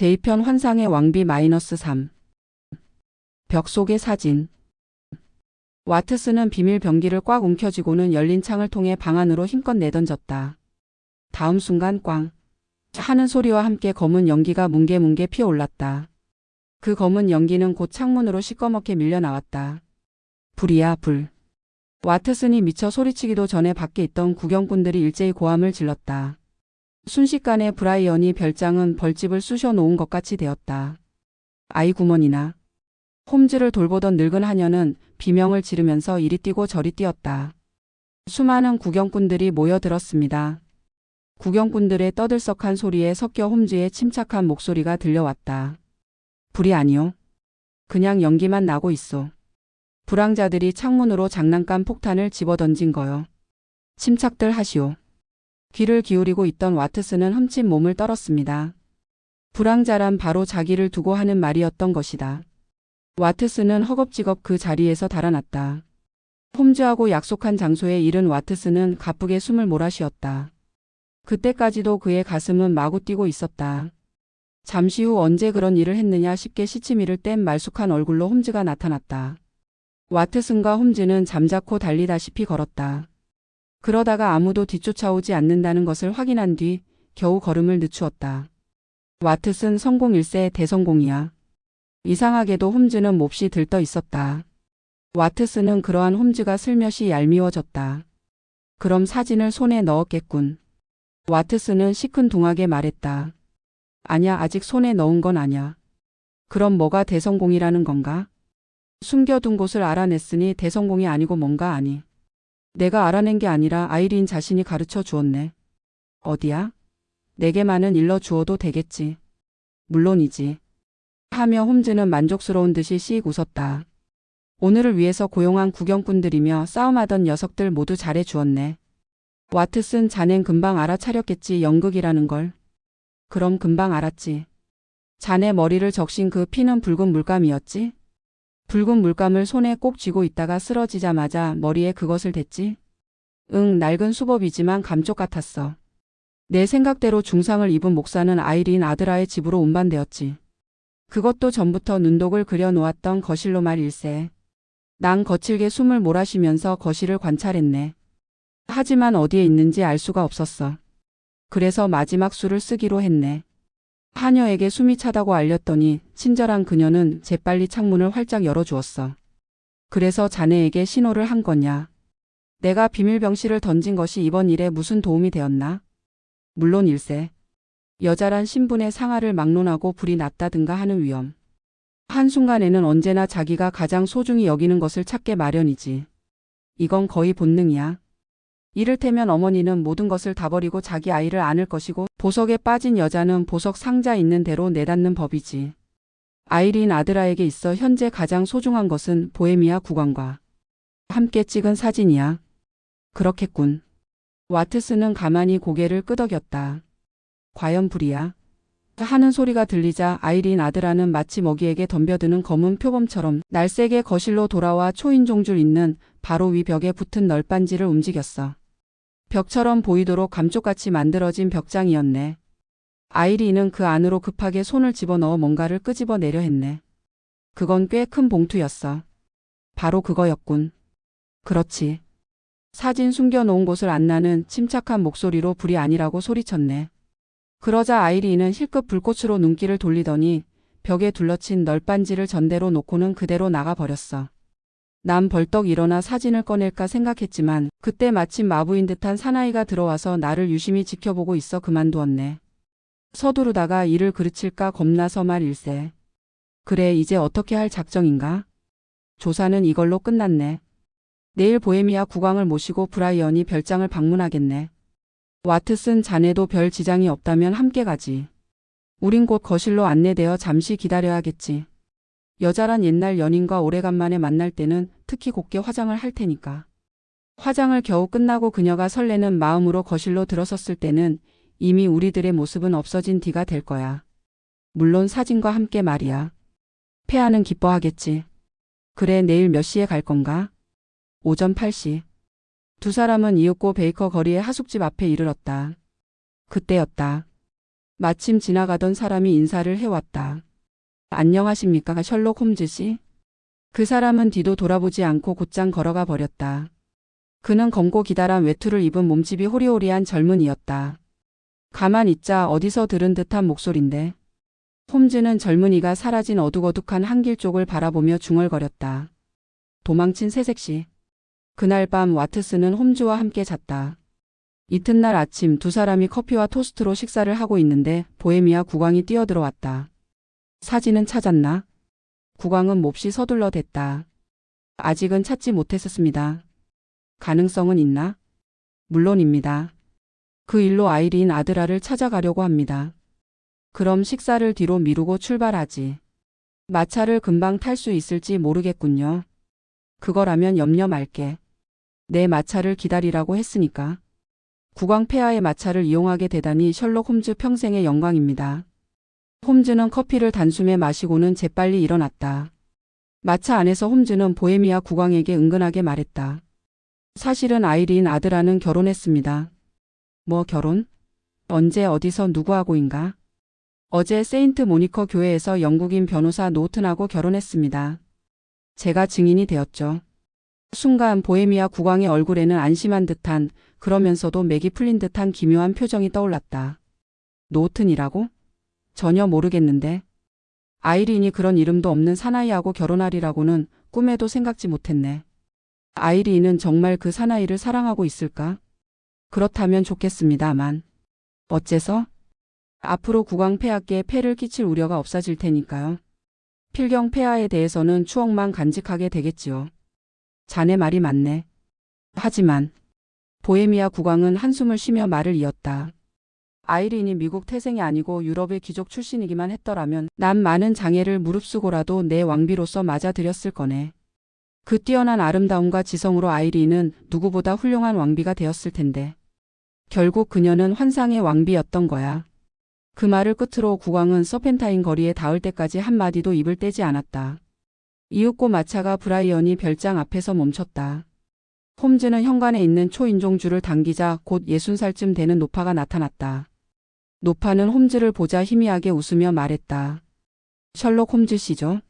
제2편 환상의 왕비 마이너스 3. 벽 속의 사진. 와트스는 비밀 병기를 꽉 움켜쥐고는 열린 창을 통해 방 안으로 힘껏 내던졌다. 다음 순간 꽝. 하는 소리와 함께 검은 연기가 뭉게뭉게 피어올랐다. 그 검은 연기는 곧 창문으로 시꺼멓게 밀려 나왔다. 불이야 불. 와트슨이 미쳐 소리치기도 전에 밖에 있던 구경꾼들이 일제히 고함을 질렀다. 순식간에 브라이언이 별장은 벌집을 쑤셔 놓은 것 같이 되었다. 아이 구먼이나. 홈즈를 돌보던 늙은 하녀는 비명을 지르면서 이리 뛰고 저리 뛰었다. 수많은 구경꾼들이 모여들었습니다. 구경꾼들의 떠들썩한 소리에 섞여 홈즈의 침착한 목소리가 들려왔다. 불이 아니요. 그냥 연기만 나고 있어. 불황자들이 창문으로 장난감 폭탄을 집어던진 거요. 침착들 하시오. 귀를 기울이고 있던 와트스는 흠칫 몸을 떨었습니다. 불황자란 바로 자기를 두고 하는 말이었던 것이다. 와트스는 허겁지겁 그 자리에서 달아났다. 홈즈하고 약속한 장소에 이른 와트스는 가쁘게 숨을 몰아쉬었다. 그때까지도 그의 가슴은 마구 뛰고 있었다. 잠시 후 언제 그런 일을 했느냐 싶게 시치미를 뗀 말쑥한 얼굴로 홈즈가 나타났다. 와트슨과 홈즈는 잠자코 달리다시피 걸었다. 그러다가 아무도 뒤쫓아오지 않는다는 것을 확인한 뒤 겨우 걸음을 늦추었다. 와트슨 성공 일세 대성공이야. 이상하게도 홈즈는 몹시 들떠 있었다. 와트스는 그러한 홈즈가 슬며시 얄미워졌다. 그럼 사진을 손에 넣었겠군. 와트스는 시큰둥하게 말했다. 아냐 아직 손에 넣은 건 아냐. 그럼 뭐가 대성공이라는 건가? 숨겨둔 곳을 알아냈으니 대성공이 아니고 뭔가 아니. 내가 알아낸 게 아니라 아이린 자신이 가르쳐 주었네. 어디야? 내게만은 일러 주어도 되겠지. 물론이지. 하며 홈즈는 만족스러운 듯이 씩 웃었다. 오늘을 위해서 고용한 구경꾼들이며 싸움하던 녀석들 모두 잘해 주었네. 와트슨 자넨 금방 알아차렸겠지 연극이라는 걸. 그럼 금방 알았지. 자네 머리를 적신 그 피는 붉은 물감이었지? 붉은 물감을 손에 꼭 쥐고 있다가 쓰러지자마자 머리에 그것을 댔지? 응, 낡은 수법이지만 감쪽 같았어. 내 생각대로 중상을 입은 목사는 아이린 아드라의 집으로 운반되었지. 그것도 전부터 눈독을 그려놓았던 거실로 말 일세. 난 거칠게 숨을 몰아쉬면서 거실을 관찰했네. 하지만 어디에 있는지 알 수가 없었어. 그래서 마지막 수를 쓰기로 했네. 하녀에게 숨이 차다고 알렸더니 친절한 그녀는 재빨리 창문을 활짝 열어주었어. 그래서 자네에게 신호를 한 거냐. 내가 비밀병실을 던진 것이 이번 일에 무슨 도움이 되었나? 물론 일세. 여자란 신분의 상하를 막론하고 불이 났다든가 하는 위험. 한순간에는 언제나 자기가 가장 소중히 여기는 것을 찾게 마련이지. 이건 거의 본능이야. 이를테면 어머니는 모든 것을 다 버리고 자기 아이를 안을 것이고 보석에 빠진 여자는 보석 상자 있는 대로 내닫는 법이지. 아이린 아드라에게 있어 현재 가장 소중한 것은 보헤미아 국왕과 함께 찍은 사진이야. 그렇겠군. 와트스는 가만히 고개를 끄덕였다. 과연 불이야? 하는 소리가 들리자 아이린 아드라는 마치 먹이에게 덤벼드는 검은 표범처럼 날쌔게 거실로 돌아와 초인종줄 있는 바로 위 벽에 붙은 널빤지를 움직였어. 벽처럼 보이도록 감쪽같이 만들어진 벽장이었네. 아이린은 그 안으로 급하게 손을 집어넣어 뭔가를 끄집어내려 했네. 그건 꽤 큰 봉투였어. 바로 그거였군. 그렇지. 사진 숨겨놓은 곳을 안나는 침착한 목소리로 불이 아니라고 소리쳤네. 그러자 아이린은 힐끗 불꽃으로 눈길을 돌리더니 벽에 둘러친 널빤지를 전대로 놓고는 그대로 나가버렸어. 난 벌떡 일어나 사진을 꺼낼까 생각했지만 그때 마침 마부인 듯한 사나이가 들어와서 나를 유심히 지켜보고 있어 그만두었네. 서두르다가 일을 그르칠까 겁나서 말일세. 그래 이제 어떻게 할 작정인가? 조사는 이걸로 끝났네. 내일 보헤미아 국왕을 모시고 브라이언이 별장을 방문하겠네. 와트슨 자네도 별 지장이 없다면 함께 가지. 우린 곧 거실로 안내되어 잠시 기다려야겠지. 여자란 옛날 연인과 오래간만에 만날 때는 특히 곱게 화장을 할 테니까. 화장을 겨우 끝나고 그녀가 설레는 마음으로 거실로 들어섰을 때는 이미 우리들의 모습은 없어진 뒤가 될 거야. 물론 사진과 함께 말이야. 폐하는 기뻐하겠지. 그래 내일 몇 시에 갈 건가? 오전 8시. 두 사람은 이윽고 베이커 거리의 하숙집 앞에 이르렀다. 그때였다. 마침 지나가던 사람이 인사를 해왔다. 안녕하십니까, 셜록 홈즈 씨? 그 사람은 뒤도 돌아보지 않고 곧장 걸어가 버렸다. 그는 검고 기다란 외투를 입은 몸집이 호리호리한 젊은이였다. 가만 있자 어디서 들은 듯한 목소린데. 홈즈는 젊은이가 사라진 어둑어둑한 한길 쪽을 바라보며 중얼거렸다. 도망친 새색시. 그날 밤 와트스는 홈즈와 함께 잤다. 이튿날 아침 두 사람이 커피와 토스트로 식사를 하고 있는데 보헤미아 국왕이 뛰어들어왔다. 사진은 찾았나? 국왕은 몹시 서둘러 댔다. 아직은 찾지 못했었습니다. 가능성은 있나? 물론입니다. 그 일로 아이린 아드라를 찾아가려고 합니다. 그럼 식사를 뒤로 미루고 출발하지. 마차를 금방 탈 수 있을지 모르겠군요. 그거라면 염려 말게. 내 마차를 기다리라고 했으니까. 국왕 폐하의 마차를 이용하게 되다니 셜록 홈즈 평생의 영광입니다. 홈즈는 커피를 단숨에 마시고는 재빨리 일어났다. 마차 안에서 홈즈는 보헤미아 국왕에게 은근하게 말했다. 사실은 아이린 아드라는 결혼했습니다. 뭐 결혼? 언제 어디서 누구하고인가? 어제 세인트 모니커 교회에서 영국인 변호사 노튼하고 결혼했습니다. 제가 증인이 되었죠. 순간 보헤미아 국왕의 얼굴에는 안심한 듯한 그러면서도 맥이 풀린 듯한 기묘한 표정이 떠올랐다. 노튼이라고? 전혀 모르겠는데. 아이린이 그런 이름도 없는 사나이하고 결혼하리라고는 꿈에도 생각지 못했네. 아이린은 정말 그 사나이를 사랑하고 있을까? 그렇다면 좋겠습니다만. 어째서? 앞으로 국왕 폐하께 폐를 끼칠 우려가 없어질 테니까요. 필경 폐하에 대해서는 추억만 간직하게 되겠지요. 자네 말이 맞네. 하지만 보헤미아 국왕은 한숨을 쉬며 말을 이었다. 아이린이 미국 태생이 아니고 유럽의 귀족 출신이기만 했더라면 난 많은 장애를 무릅쓰고라도 내 왕비로서 맞아들였을 거네. 그 뛰어난 아름다움과 지성으로 아이린은 누구보다 훌륭한 왕비가 되었을 텐데. 결국 그녀는 환상의 왕비였던 거야. 그 말을 끝으로 국왕은 서펜타인 거리에 닿을 때까지 한마디도 입을 떼지 않았다. 이윽고 마차가 브라이언이 별장 앞에서 멈췄다. 홈즈는 현관에 있는 초인종줄을 당기자 곧 60살쯤 되는 노파가 나타났다. 노파는 홈즈를 보자 희미하게 웃으며 말했다. 셜록 홈즈 씨죠?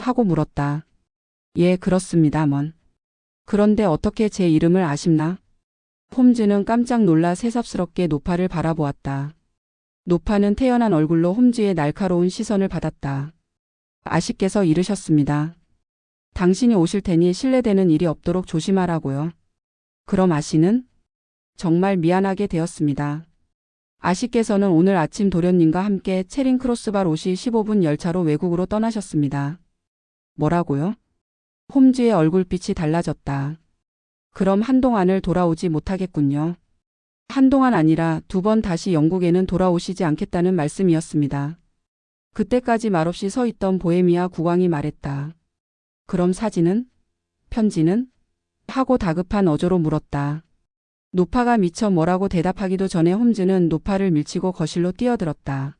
하고 물었다. 예, 그렇습니다, 먼. 그런데 어떻게 제 이름을 아십나? 홈즈는 깜짝 놀라 새삼스럽게 노파를 바라보았다. 노파는 태연한 얼굴로 홈즈의 날카로운 시선을 받았다. 아쉽게서 이르셨습니다. 당신이 오실 테니 실례되는 일이 없도록 조심하라고요. 그럼 아씨는? 정말 미안하게 되었습니다. 아씨께서는 오늘 아침 도련님과 함께 체링 크로스발 오시 15분 열차로 외국으로 떠나셨습니다. 뭐라고요? 홈즈의 얼굴빛이 달라졌다. 그럼 한동안을 돌아오지 못하겠군요. 한동안 아니라 두 번 다시 영국에는 돌아오시지 않겠다는 말씀이었습니다. 그때까지 말없이 서 있던 보헤미아 국왕이 말했다. 그럼 사진은? 편지는? 하고 다급한 어조로 물었다. 노파가 미처 뭐라고 대답하기도 전에 홈즈는 노파를 밀치고 거실로 뛰어들었다.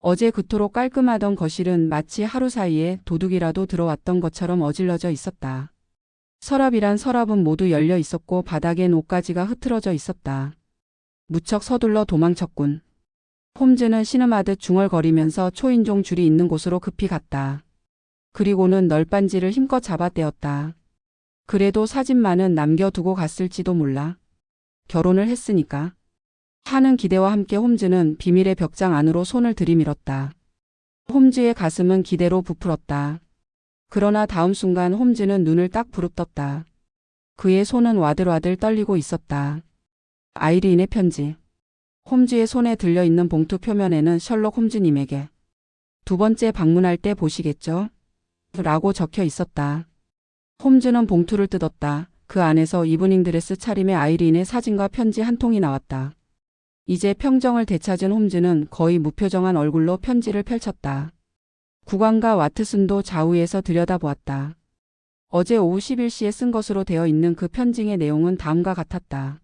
어제 그토록 깔끔하던 거실은 마치 하루 사이에 도둑이라도 들어왔던 것처럼 어질러져 있었다. 서랍이란 서랍은 모두 열려 있었고 바닥엔 옷가지가 흐트러져 있었다. 무척 서둘러 도망쳤군. 홈즈는 신음하듯 중얼거리면서 초인종 줄이 있는 곳으로 급히 갔다. 그리고는 널빤지를 힘껏 잡아떼었다. 그래도 사진만은 남겨두고 갔을지도 몰라. 결혼을 했으니까. 하는 기대와 함께 홈즈는 비밀의 벽장 안으로 손을 들이밀었다. 홈즈의 가슴은 기대로 부풀었다. 그러나 다음 순간 홈즈는 눈을 딱 부릅떴다. 그의 손은 와들와들 떨리고 있었다. 아이린의 편지. 홈즈의 손에 들려있는 봉투 표면에는 셜록 홈즈님에게 두 번째 방문할 때 보시겠죠? 라고 적혀 있었다. 홈즈는 봉투를 뜯었다. 그 안에서 이브닝 드레스 차림의 아이린의 사진과 편지 한 통이 나왔다. 이제 평정을 되찾은 홈즈는 거의 무표정한 얼굴로 편지를 펼쳤다. 국왕과 와트슨도 좌우에서 들여다보았다. 어제 오후 11시에 쓴 것으로 되어 있는 그 편지의 내용은 다음과 같았다.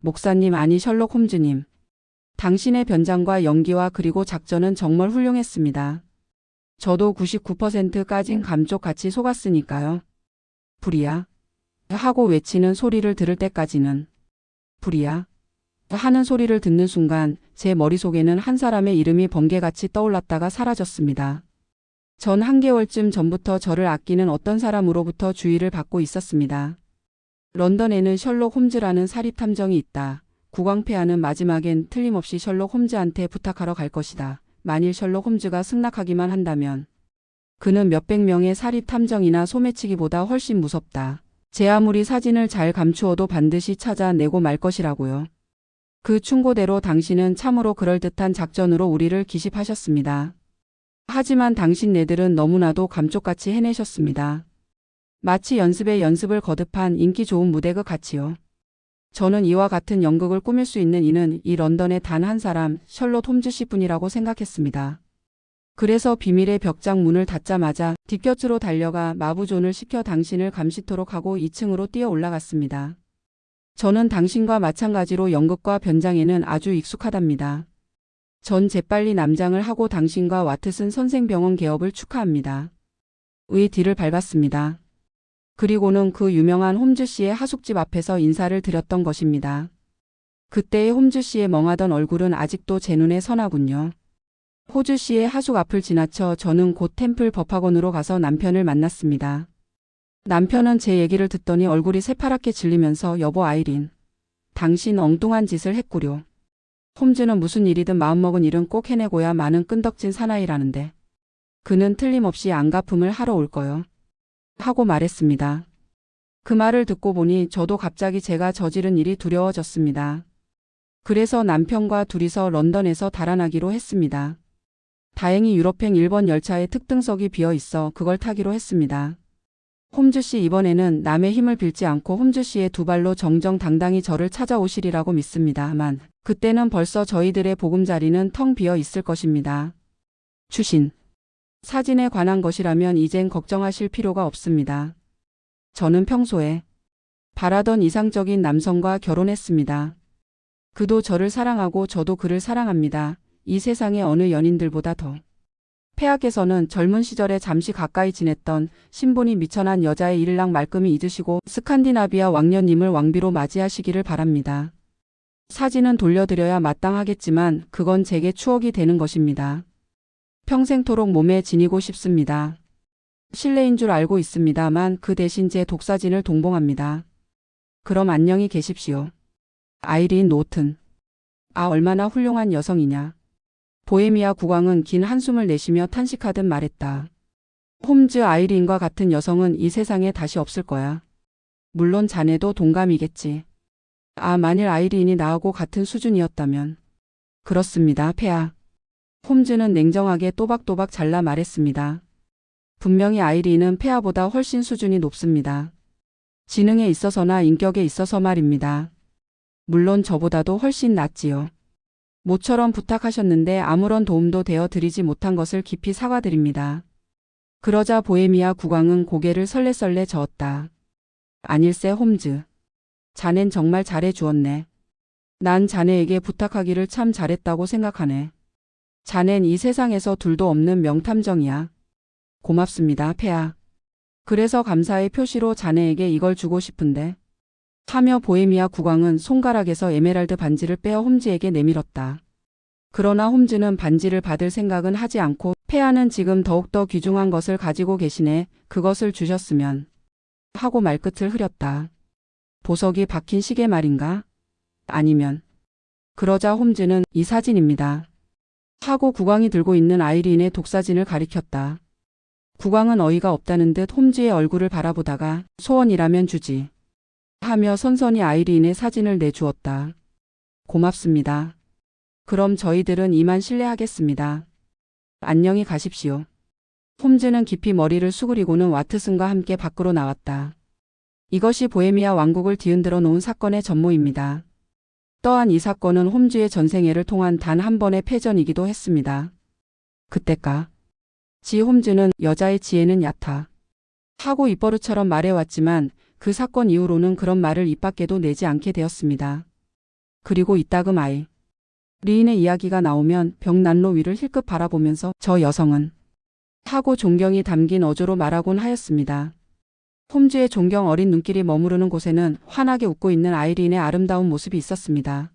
목사님 아니 셜록 홈즈님. 당신의 변장과 연기와 그리고 작전은 정말 훌륭했습니다. 저도 99%까진 감쪽같이 속았으니까요. 불이야. 하고 외치는 소리를 들을 때까지는. 불이야. 하는 소리를 듣는 순간 제 머릿속에는 한 사람의 이름이 번개같이 떠올랐다가 사라졌습니다. 전 한 개월쯤 전부터 저를 아끼는 어떤 사람으로부터 주의를 받고 있었습니다. 런던에는 셜록 홈즈라는 사립탐정이 있다. 국왕폐하는 마지막엔 틀림없이 셜록 홈즈한테 부탁하러 갈 것이다. 만일 셜록 홈즈가 승낙하기만 한다면 그는 몇백 명의 사립탐정이나 소매치기보다 훨씬 무섭다. 제 아무리 사진을 잘 감추어도 반드시 찾아내고 말 것이라고요. 그 충고대로 당신은 참으로 그럴듯한 작전으로 우리를 기십하셨습니다. 하지만 당신네들은 너무나도 감쪽같이 해내셨습니다. 마치 연습에 연습을 거듭한 인기 좋은 무대극 같이요. 저는 이와 같은 연극을 꾸밀 수 있는 이는 이 런던의 단 한 사람 셜롯 홈즈 씨뿐이라고 생각했습니다. 그래서 비밀의 벽장 문을 닫자마자 뒷곁으로 달려가 마부존을 시켜 당신을 감시토록 하고 2층으로 뛰어 올라갔습니다. 저는 당신과 마찬가지로 연극과 변장에는 아주 익숙하답니다. 전 재빨리 남장을 하고 당신과 와트슨 선생병원 개업을 축하합니다. 의 뒤를 밟았습니다. 그리고는 그 유명한 홈즈 씨의 하숙집 앞에서 인사를 드렸던 것입니다. 그때의 홈즈 씨의 멍하던 얼굴은 아직도 제 눈에 선하군요. 호주 씨의 하숙 앞을 지나쳐 저는 곧 템플 법학원으로 가서 남편을 만났습니다. 남편은 제 얘기를 듣더니 얼굴이 새파랗게 질리면서 여보 아이린. 당신 엉뚱한 짓을 했구려. 홈즈는 무슨 일이든 마음먹은 일은 꼭 해내고야 마는 끈덕진 사나이라는데. 그는 틀림없이 안가품을 하러 올 거요. 하고 말했습니다. 그 말을 듣고 보니 저도 갑자기 제가 저지른 일이 두려워졌습니다. 그래서 남편과 둘이서 런던에서 달아나기로 했습니다. 다행히 유럽행 1번 열차에 특등석이 비어 있어 그걸 타기로 했습니다. 홈즈 씨 이번에는 남의 힘을 빌지 않고 홈즈 씨의 두 발로 정정당당히 저를 찾아오시리라고 믿습니다만 그때는 벌써 저희들의 보금자리는 텅 비어 있을 것입니다. 추신. 사진에 관한 것이라면 이젠 걱정하실 필요가 없습니다. 저는 평소에 바라던 이상적인 남성과 결혼했습니다. 그도 저를 사랑하고 저도 그를 사랑합니다. 이 세상의 어느 연인들보다 더. 폐하께서는 젊은 시절에 잠시 가까이 지냈던 신분이 미천한 여자의 일랑 말끔히 잊으시고 스칸디나비아 왕녀님을 왕비로 맞이하시기를 바랍니다. 사진은 돌려드려야 마땅하겠지만 그건 제게 추억이 되는 것입니다. 평생토록 몸에 지니고 싶습니다. 실례인 줄 알고 있습니다만 그 대신 제 독사진을 동봉합니다. 그럼 안녕히 계십시오. 아이린 노튼. 아 얼마나 훌륭한 여성이냐. 보헤미아 국왕은 긴 한숨을 내쉬며 탄식하듯 말했다. 홈즈 아이린과 같은 여성은 이 세상에 다시 없을 거야. 물론 자네도 동감이겠지. 아, 만일 아이린이 나하고 같은 수준이었다면. 그렇습니다, 폐하. 홈즈는 냉정하게 또박또박 잘라 말했습니다. 분명히 아이린은 폐하보다 훨씬 수준이 높습니다. 지능에 있어서나 인격에 있어서 말입니다. 물론 저보다도 훨씬 낫지요. 모처럼 부탁하셨는데 아무런 도움도 되어 드리지 못한 것을 깊이 사과드립니다. 그러자 보헤미아 국왕은 고개를 설레설레 저었다. 아닐세 홈즈. 자넨 정말 잘해 주었네. 난 자네에게 부탁하기를 참 잘했다고 생각하네. 자넨 이 세상에서 둘도 없는 명탐정이야. 고맙습니다, 폐하. 그래서 감사의 표시로 자네에게 이걸 주고 싶은데. 하며 보헤미아 국왕은 손가락에서 에메랄드 반지를 빼어 홈즈에게 내밀었다. 그러나 홈즈는 반지를 받을 생각은 하지 않고 폐하는 지금 더욱더 귀중한 것을 가지고 계시네. 그것을 주셨으면. 하고 말끝을 흐렸다. 보석이 박힌 시계 말인가? 아니면. 그러자 홈즈는 이 사진입니다. 하고 국왕이 들고 있는 아이린의 독사진을 가리켰다. 국왕은 어이가 없다는 듯 홈즈의 얼굴을 바라보다가 소원이라면 주지. 하며 선선히 아이린의 사진을 내주었다. 고맙습니다. 그럼 저희들은 이만 실례하겠습니다. 안녕히 가십시오. 홈즈는 깊이 머리를 수그리고는 와트슨과 함께 밖으로 나왔다. 이것이 보헤미아 왕국을 뒤흔들어 놓은 사건의 전모입니다. 또한 이 사건은 홈즈의 전생애를 통한 단 한 번의 패전이기도 했습니다. 그때까 지 홈즈는 여자의 지혜는 얕아. 하고 입버릇처럼 말해왔지만 그 사건 이후로는 그런 말을 입 밖에도 내지 않게 되었습니다. 그리고 이따금 아이. 리인의 이야기가 나오면 벽난로 위를 힐끗 바라보면서 저 여성은 하고 존경이 담긴 어조로 말하곤 하였습니다. 홈즈의 존경 어린 눈길이 머무르는 곳에는 환하게 웃고 있는 아이린의 아름다운 모습이 있었습니다.